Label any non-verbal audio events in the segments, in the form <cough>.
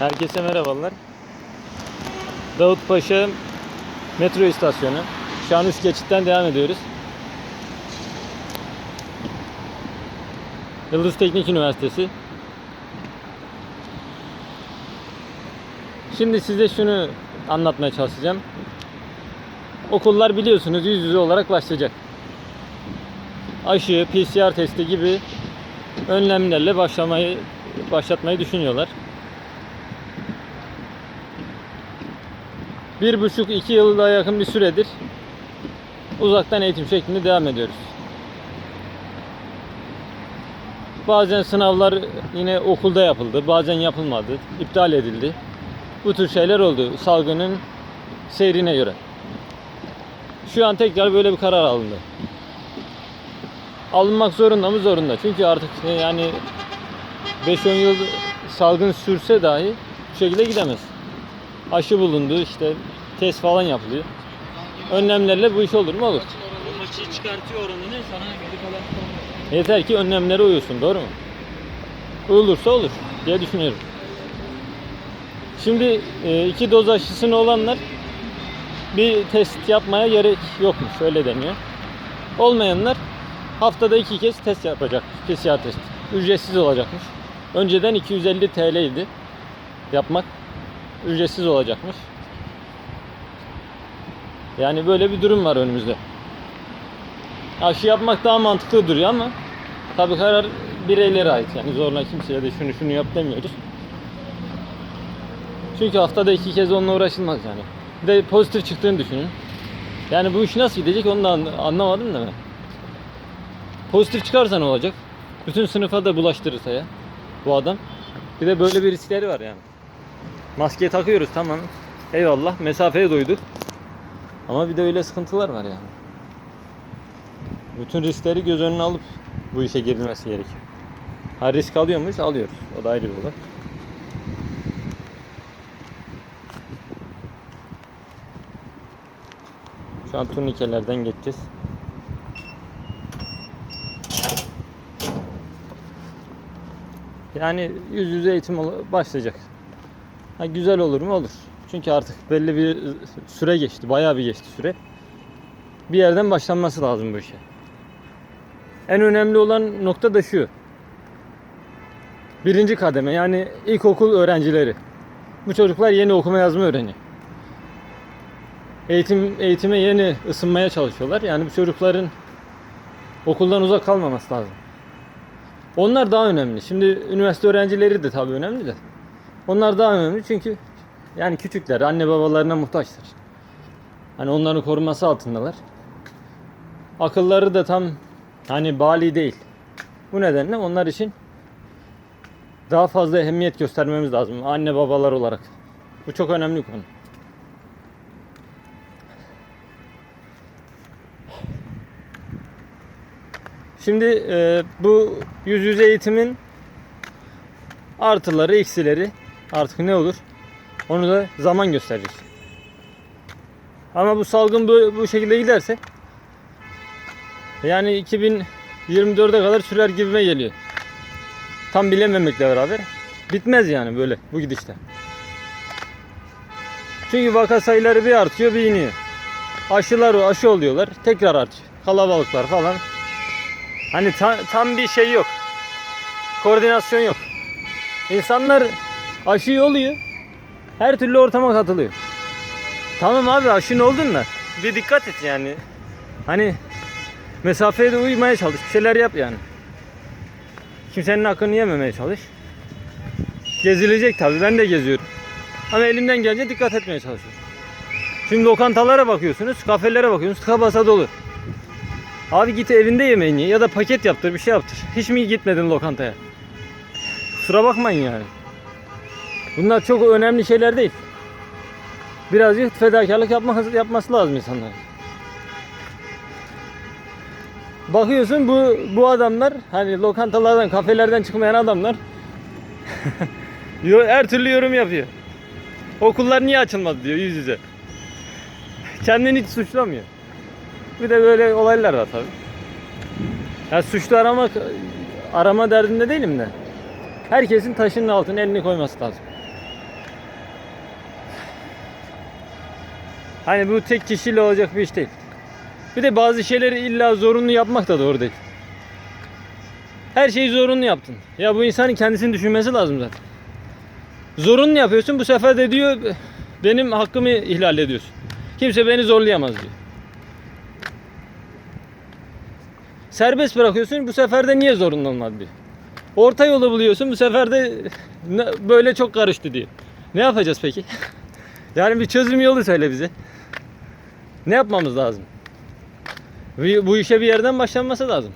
Herkese merhabalar. Davutpaşa metro istasyonu. Şu an üst geçitten devam ediyoruz. Yıldız Teknik Üniversitesi. Şimdi size şunu anlatmaya çalışacağım. Okullar biliyorsunuz yüz yüze olarak başlayacak. Aşı, PCR testi gibi önlemlerle başlamayı başlatmayı düşünüyorlar. Bir buçuk iki yıla yakın bir süredir uzaktan eğitim şeklinde devam ediyoruz. Bazen sınavlar yine okulda yapıldı, bazen yapılmadı, iptal edildi. Bu tür şeyler oldu salgının seyrine göre. Şu an tekrar böyle bir karar alındı. Alınmak zorunda mı? Zorunda. Çünkü artık yani 5-10 yıl salgın sürse dahi bu şekilde gidemez. Aşı bulundu işte test falan yapılıyor. Önlemlerle bu iş olur mu? Olur. O maçı çıkartıyor oranını sana geri kalan. Yeter ki önlemlere uyulsun. Doğru mu? Uyulursa olur diye düşünüyorum. Şimdi e, iki doz aşısını olanlar bir test yapmaya gerek yokmuş. Öyle deniyor. Olmayanlar haftada iki kez test yapacak. PCR test. Ücretsiz olacakmış. Önceden 250 TL idi yapmak. Ücretsiz olacakmış. Yani böyle bir durum var önümüzde. Aşı yapmak daha mantıklı duruyor ama tabii karar bireylere ait. Yani zorla kimseye de şunu şunu yap demiyoruz. Çünkü haftada iki kez onunla uğraşılmaz yani. Bir de pozitif çıktığını düşünün. Yani bu iş nasıl gidecek onu da an- anlamadım da ben. Pozitif çıkarsa ne olacak? Bütün sınıfa da bulaştırırsa ya bu adam. Bir de böyle bir riskleri var yani. Maske takıyoruz tamam. Eyvallah mesafeye doyduk. Ama bir de öyle sıkıntılar var yani. Bütün riskleri göz önüne alıp bu işe girilmesi gerekiyor. Ha risk alıyor muyuz? Alıyoruz. O da ayrı bir olay. Şu an turnikelerden geçeceğiz. Yani yüz yüze eğitim başlayacak. Ha, güzel olur mu? Olur. Çünkü artık belli bir süre geçti. Bayağı bir geçti süre. Bir yerden başlanması lazım bu işe. En önemli olan nokta da şu. Birinci kademe yani ilkokul öğrencileri. Bu çocuklar yeni okuma yazma öğreniyor. Eğitim eğitime yeni ısınmaya çalışıyorlar. Yani bu çocukların okuldan uzak kalmaması lazım. Onlar daha önemli. Şimdi üniversite öğrencileri de tabii önemli de. Onlar daha önemli çünkü yani küçükler anne babalarına muhtaçtır. Hani onların koruması altındalar. Akılları da tam hani bali değil. Bu nedenle onlar için daha fazla ehemmiyet göstermemiz lazım anne babalar olarak. Bu çok önemli konu. Şimdi e, bu yüz yüze eğitimin artıları, eksileri artık ne olur? Onu da zaman gösterecek. Ama bu salgın bu, bu şekilde giderse yani 2024'e kadar sürer gibime geliyor. Tam bilememekle beraber bitmez yani böyle bu gidişte. Çünkü vaka sayıları bir artıyor bir iniyor. Aşılar aşı oluyorlar tekrar artıyor. Kalabalıklar falan. Hani ta- tam bir şey yok. Koordinasyon yok. İnsanlar aşıyı oluyor. Her türlü ortama katılıyor. Tamam abi aşın oldun da bir dikkat et yani. Hani mesafeye de uymaya çalış. Bir şeyler yap yani. Kimsenin hakkını yememeye çalış. Gezilecek tabii. Ben de geziyorum. Ama elimden gelince dikkat etmeye çalışıyorum. Şimdi lokantalara bakıyorsunuz, kafelere bakıyorsunuz, tıka basa dolu. Abi git evinde yemeğini ye ya da paket yaptır, bir şey yaptır. Hiç mi gitmedin lokantaya? Kusura bakmayın yani. Bunlar çok önemli şeyler değil. Birazcık fedakarlık yapmak, yapması lazım insanlar. Bakıyorsun bu bu adamlar hani lokantalardan, kafelerden çıkmayan adamlar <laughs> her türlü yorum yapıyor. Okullar niye açılmadı diyor yüz yüze. Kendini hiç suçlamıyor. Bir de böyle olaylar var tabii. Ya suçlu aramak arama derdinde değilim de. Herkesin taşının altına elini koyması lazım. Hani bu tek kişiyle olacak bir iş değil. Bir de bazı şeyleri illa zorunlu yapmak da doğru değil. Her şeyi zorunlu yaptın. Ya bu insanın kendisini düşünmesi lazım zaten. Zorunlu yapıyorsun bu sefer de diyor benim hakkımı ihlal ediyorsun. Kimse beni zorlayamaz diyor. Serbest bırakıyorsun bu sefer de niye zorunlu olmadı diyor. Orta yolu buluyorsun bu sefer de böyle çok karıştı diyor. Ne yapacağız peki? <laughs> yani bir çözüm yolu söyle bize. Ne yapmamız lazım? Bu işe bir yerden başlanması lazım.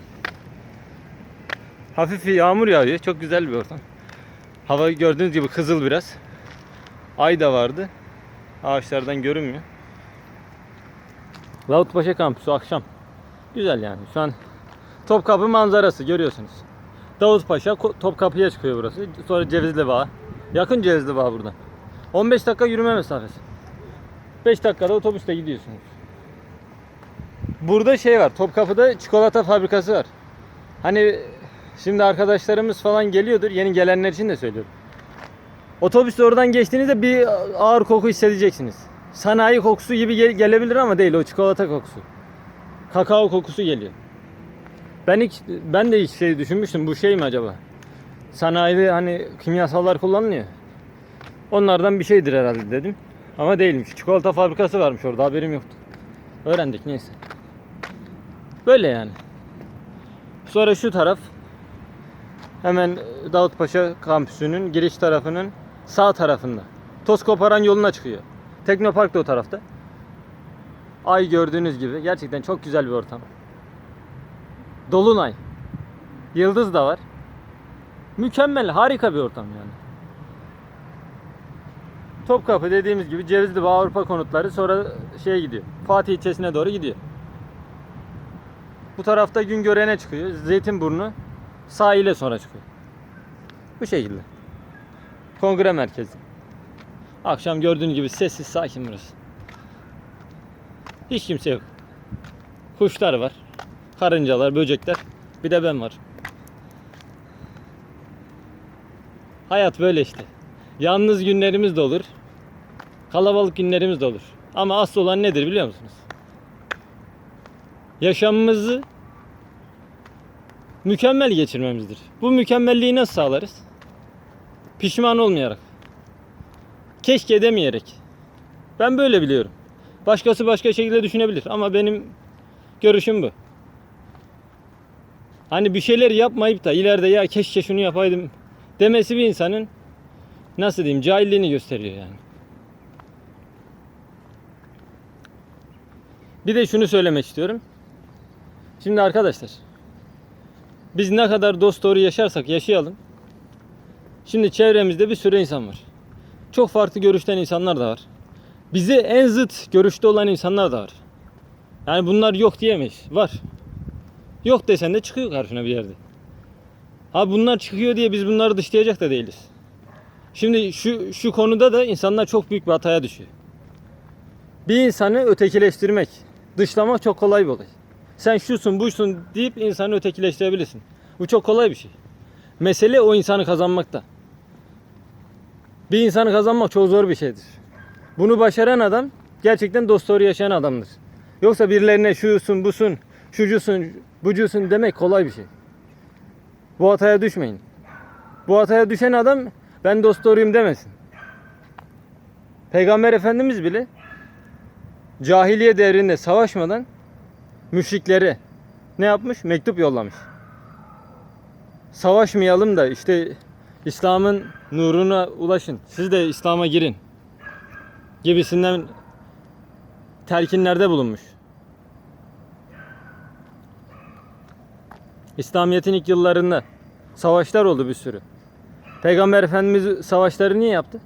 Hafif yağmur yağıyor. Çok güzel bir ortam. Hava gördüğünüz gibi kızıl biraz. Ay da vardı. Ağaçlardan görünmüyor. Davutpaşa kampüsü akşam. Güzel yani. Şu an Topkapı manzarası görüyorsunuz. Davutpaşa Topkapı'ya çıkıyor burası. Sonra Cevizli Bağ. Yakın Cevizli Bağ buradan. 15 dakika yürüme mesafesi. 5 dakikada otobüste gidiyorsunuz. Burada şey var. Topkapı'da çikolata fabrikası var. Hani şimdi arkadaşlarımız falan geliyordur. Yeni gelenler için de söylüyorum. Otobüs oradan geçtiğinizde bir ağır koku hissedeceksiniz. Sanayi kokusu gibi gel- gelebilir ama değil o çikolata kokusu. Kakao kokusu geliyor. Ben ilk, ben de ilk şey düşünmüştüm bu şey mi acaba? Sanayide hani kimyasallar kullanılıyor. Onlardan bir şeydir herhalde dedim. Ama değilmiş. Çikolata fabrikası varmış orada haberim yoktu. Öğrendik neyse. Böyle yani. Sonra şu taraf hemen Davutpaşa kampüsünün giriş tarafının sağ tarafında. Toz koparan yoluna çıkıyor. Teknopark da o tarafta. Ay gördüğünüz gibi gerçekten çok güzel bir ortam. Dolunay. Yıldız da var. Mükemmel, harika bir ortam yani. Topkapı dediğimiz gibi Cevizli Bağ Avrupa konutları sonra şeye gidiyor. Fatih ilçesine doğru gidiyor. Bu tarafta Güngören'e çıkıyor. Zeytinburnu sahile sonra çıkıyor. Bu şekilde. Kongre merkezi. Akşam gördüğünüz gibi sessiz sakin burası. Hiç kimse yok. Kuşlar var. Karıncalar, böcekler. Bir de ben var. Hayat böyle işte. Yalnız günlerimiz de olur. Kalabalık günlerimiz de olur. Ama asıl olan nedir biliyor musunuz? Yaşamımızı mükemmel geçirmemizdir. Bu mükemmelliği nasıl sağlarız? Pişman olmayarak. Keşke demeyerek. Ben böyle biliyorum. Başkası başka şekilde düşünebilir ama benim görüşüm bu. Hani bir şeyler yapmayıp da ileride ya keşke şunu yapaydım demesi bir insanın nasıl diyeyim cahilliğini gösteriyor yani. Bir de şunu söylemek istiyorum. Şimdi arkadaşlar biz ne kadar dost doğru yaşarsak yaşayalım. Şimdi çevremizde bir sürü insan var. Çok farklı görüşten insanlar da var. Bize en zıt görüşte olan insanlar da var. Yani bunlar yok diyemeyiz. Var. Yok desen de çıkıyor karşına bir yerde. Ha bunlar çıkıyor diye biz bunları dışlayacak da değiliz. Şimdi şu şu konuda da insanlar çok büyük bir hataya düşüyor. Bir insanı ötekileştirmek, dışlamak çok kolay bir olay. Sen şusun buysun deyip insanı ötekileştirebilirsin. Bu çok kolay bir şey. Mesele o insanı kazanmakta. Bir insanı kazanmak çok zor bir şeydir. Bunu başaran adam gerçekten dost doğru yaşayan adamdır. Yoksa birilerine şusun busun, şucusun, bucusun demek kolay bir şey. Bu hataya düşmeyin. Bu hataya düşen adam ben dost doğruyum demesin. Peygamber Efendimiz bile cahiliye devrinde savaşmadan müşriklere ne yapmış? Mektup yollamış. Savaşmayalım da işte İslam'ın nuruna ulaşın. Siz de İslam'a girin. Gibisinden telkinlerde bulunmuş. İslamiyet'in ilk yıllarında savaşlar oldu bir sürü. Peygamber Efendimiz savaşları niye yaptı?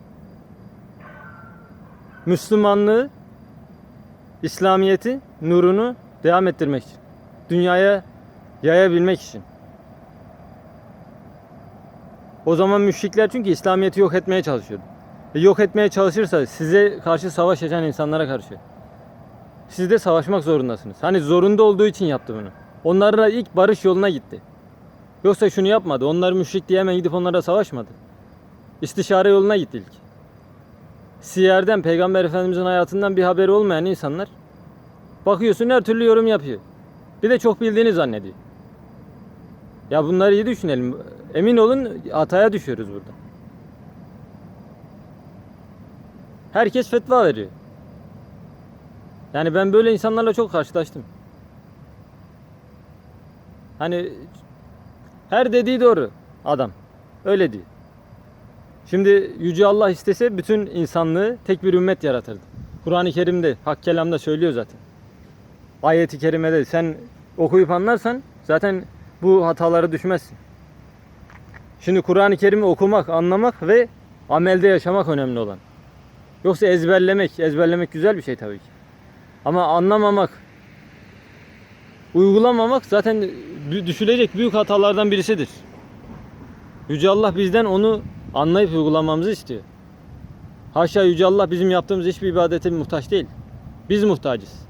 Müslümanlığı, İslamiyet'i, nurunu devam ettirmek için. Dünyaya yayabilmek için. O zaman müşrikler çünkü İslamiyet'i yok etmeye çalışıyordu. E, yok etmeye çalışırsa size karşı savaş açan insanlara karşı. Siz de savaşmak zorundasınız. Hani zorunda olduğu için yaptı bunu. Onlarla ilk barış yoluna gitti. Yoksa şunu yapmadı. Onlar müşrik diye hemen gidip onlara savaşmadı. İstişare yoluna gitti ilk. siyerden, Peygamber Efendimizin hayatından bir haberi olmayan insanlar bakıyorsun her türlü yorum yapıyor. Bir de çok bildiğini zannediyor. Ya bunları iyi düşünelim. Emin olun hataya düşüyoruz burada. Herkes fetva veriyor. Yani ben böyle insanlarla çok karşılaştım. Hani her dediği doğru adam. Öyle diyor. Şimdi Yüce Allah istese bütün insanlığı tek bir ümmet yaratırdı. Kur'an-ı Kerim'de, Hak Kelam'da söylüyor zaten. Ayet-i Kerime'de sen okuyup anlarsan zaten bu hatalara düşmezsin. Şimdi Kur'an-ı Kerim'i okumak, anlamak ve amelde yaşamak önemli olan. Yoksa ezberlemek, ezberlemek güzel bir şey tabii ki. Ama anlamamak, uygulamamak zaten dü- düşülecek büyük hatalardan birisidir. Yüce Allah bizden onu anlayıp uygulamamızı istiyor. Haşa Yüce Allah bizim yaptığımız hiçbir ibadete muhtaç değil. Biz muhtacız.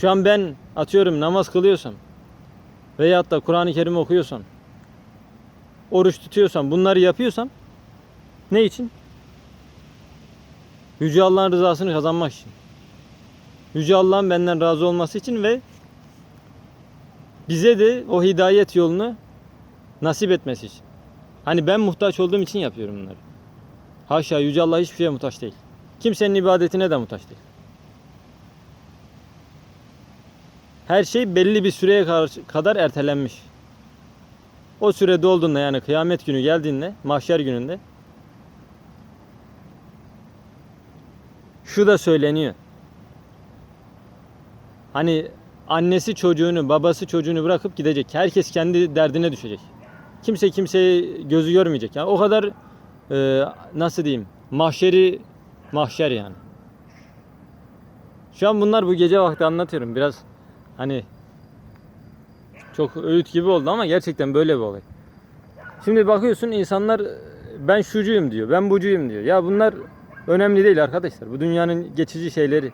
Şu an ben atıyorum namaz kılıyorsam veyahut da Kur'an-ı Kerim okuyorsam oruç tutuyorsam bunları yapıyorsam ne için? Yüce Allah'ın rızasını kazanmak için. Yüce Allah'ın benden razı olması için ve bize de o hidayet yolunu nasip etmesi için. Hani ben muhtaç olduğum için yapıyorum bunları. Haşa Yüce Allah hiçbir şeye muhtaç değil. Kimsenin ibadetine de muhtaç değil. Her şey belli bir süreye kadar ertelenmiş. O süre dolduğunda yani kıyamet günü geldiğinde, mahşer gününde şu da söyleniyor. Hani annesi çocuğunu, babası çocuğunu bırakıp gidecek. Herkes kendi derdine düşecek. Kimse kimseyi gözü görmeyecek. Yani o kadar e, nasıl diyeyim? Mahşeri mahşer yani. Şu an bunlar bu gece vakti anlatıyorum. Biraz hani çok öğüt gibi oldu ama gerçekten böyle bir olay. Şimdi bakıyorsun insanlar ben şucuyum diyor, ben bucuyum diyor. Ya bunlar önemli değil arkadaşlar. Bu dünyanın geçici şeyleri.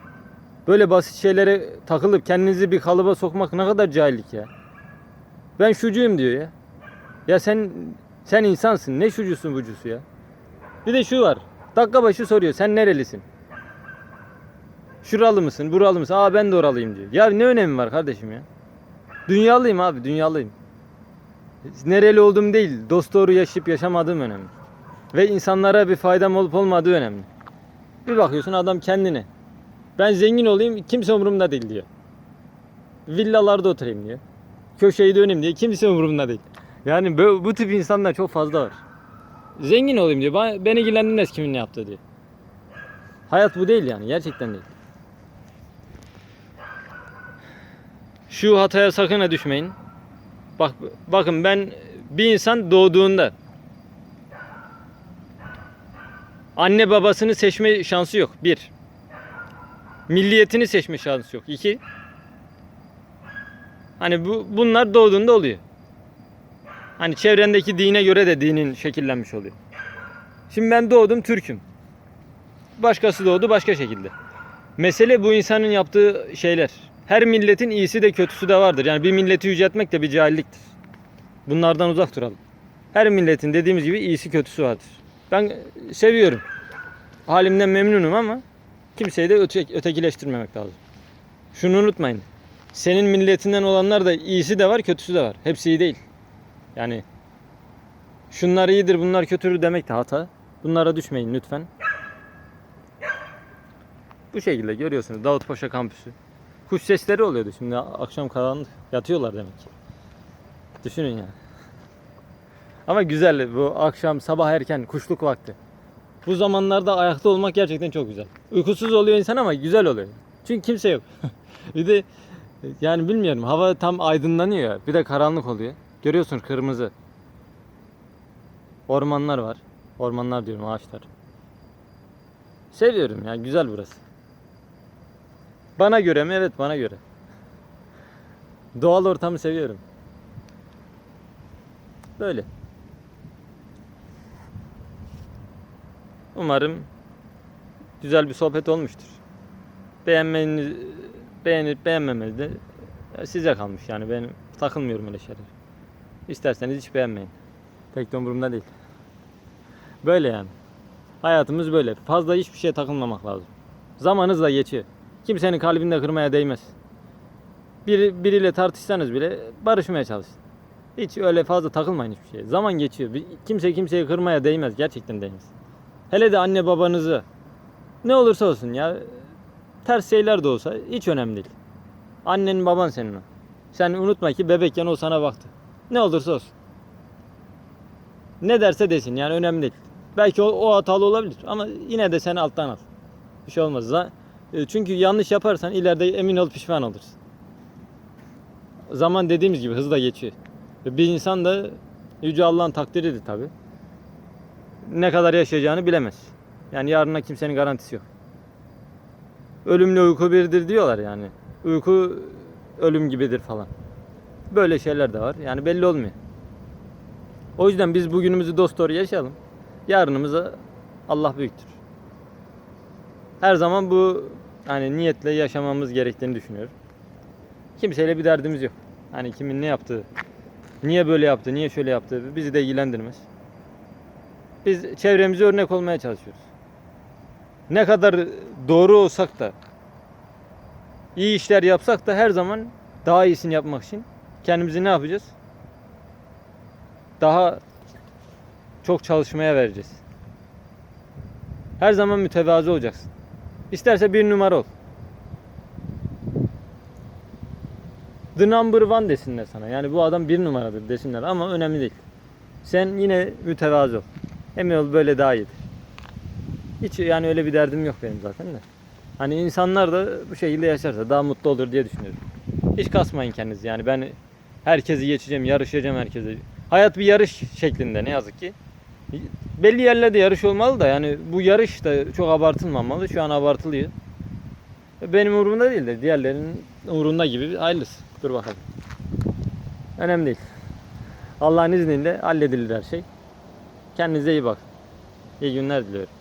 Böyle basit şeylere takılıp kendinizi bir kalıba sokmak ne kadar cahillik ya. Ben şucuyum diyor ya. Ya sen sen insansın. Ne şucusun bucusu ya. Bir de şu var. Dakika başı soruyor. Sen nerelisin? Şuralı mısın? Buralı mısın? Aa ben de oralıyım diyor. Ya ne önemi var kardeşim ya? Dünyalıyım abi, dünyalıyım. Nereli olduğum değil, dost doğru yaşayıp yaşamadığım önemli. Ve insanlara bir faydam olup olmadığı önemli. Bir bakıyorsun adam kendine. Ben zengin olayım, kimse umurumda değil diyor. Villalarda oturayım diyor. Köşeyi döneyim diye kimse umurumda değil. Yani bu, bu tip insanlar çok fazla var. Zengin olayım diyor. Beni ilgilendirmez kimin ne yaptığı diyor. Hayat bu değil yani. Gerçekten değil. Şu hataya sakın düşmeyin. Bak bakın ben bir insan doğduğunda anne babasını seçme şansı yok. Bir. Milliyetini seçme şansı yok. İki. Hani bu bunlar doğduğunda oluyor. Hani çevrendeki dine göre de dinin şekillenmiş oluyor. Şimdi ben doğdum Türk'üm. Başkası doğdu başka şekilde. Mesele bu insanın yaptığı şeyler. Her milletin iyisi de kötüsü de vardır. Yani bir milleti yüceltmek de bir cahilliktir. Bunlardan uzak duralım. Her milletin dediğimiz gibi iyisi kötüsü vardır. Ben seviyorum. Halimden memnunum ama kimseyi de öte, ötekileştirmemek lazım. Şunu unutmayın. Senin milletinden olanlar da iyisi de var, kötüsü de var. Hepsi iyi değil. Yani şunlar iyidir, bunlar kötüdür demek de hata. Bunlara düşmeyin lütfen. Bu şekilde görüyorsunuz Davutpaşa kampüsü. Kuş sesleri oluyordu şimdi akşam karanlık yatıyorlar demek ki. Düşünün ya. Ama güzel bu akşam sabah erken kuşluk vakti. Bu zamanlarda ayakta olmak gerçekten çok güzel. Uykusuz oluyor insan ama güzel oluyor. Çünkü kimse yok. <laughs> bir de yani bilmiyorum hava tam aydınlanıyor ya. Bir de karanlık oluyor. Görüyorsun kırmızı. Ormanlar var. Ormanlar diyorum ağaçlar. Seviyorum ya güzel burası. Bana göre mi? Evet bana göre. Doğal ortamı seviyorum. Böyle. Umarım güzel bir sohbet olmuştur. Beğenmeniz, beğenip beğenmemeniz de size kalmış yani benim takılmıyorum öyle şeyler. İsterseniz hiç beğenmeyin. Pek de umurumda değil. Böyle yani. Hayatımız böyle. Fazla hiçbir şeye takılmamak lazım. Zamanınız da geçiyor. Kimsenin kalbini de kırmaya değmez. Bir, biriyle tartışsanız bile barışmaya çalışın. Hiç öyle fazla takılmayın hiçbir şeye. Zaman geçiyor. Kimse kimseyi kırmaya değmez. Gerçekten değmez. Hele de anne babanızı ne olursa olsun ya ters şeyler de olsa hiç önemli değil. Annen baban senin o. Sen unutma ki bebekken o sana baktı. Ne olursa olsun. Ne derse desin yani önemli değil. Belki o, o hatalı olabilir ama yine de seni alttan al. Bir şey olmaz. E, Çünkü yanlış yaparsan ileride emin ol pişman olursun. Zaman dediğimiz gibi hızla geçiyor. Bir insan da Yüce Allah'ın takdiridir tabi. Ne kadar yaşayacağını bilemez. Yani yarına kimsenin garantisi yok. Ölümle uyku birdir diyorlar yani. Uyku ölüm gibidir falan. Böyle şeyler de var. Yani belli olmuyor. O yüzden biz bugünümüzü dost doğru yaşayalım. Yarınımıza Allah büyüktür. Her zaman bu hani niyetle yaşamamız gerektiğini düşünüyorum. Kimseyle bir derdimiz yok. Hani kimin ne yaptığı, niye böyle yaptı, niye şöyle yaptı bizi de ilgilendirmez. Biz çevremize örnek olmaya çalışıyoruz. Ne kadar doğru olsak da, iyi işler yapsak da her zaman daha iyisini yapmak için kendimizi ne yapacağız? Daha çok çalışmaya vereceğiz. Her zaman mütevazı olacaksın. İsterse bir numara ol. The number one desinler sana. Yani bu adam bir numaradır desinler ama önemli değil. Sen yine mütevazı ol. Emin ol böyle daha iyidir. Hiç yani öyle bir derdim yok benim zaten de. Hani insanlar da bu şekilde yaşarsa daha mutlu olur diye düşünüyorum. Hiç kasmayın kendinizi yani ben herkesi geçeceğim, yarışacağım herkese. Hayat bir yarış şeklinde ne yazık ki. Belli yerlerde yarış olmalı da yani bu yarış da çok abartılmamalı. Şu an abartılıyor. Benim umurumda değil de diğerlerinin umurunda gibi hayırlısı. Dur bakalım. Önemli değil. Allah'ın izniyle halledilir her şey. Kendinize iyi bakın. İyi günler diliyorum.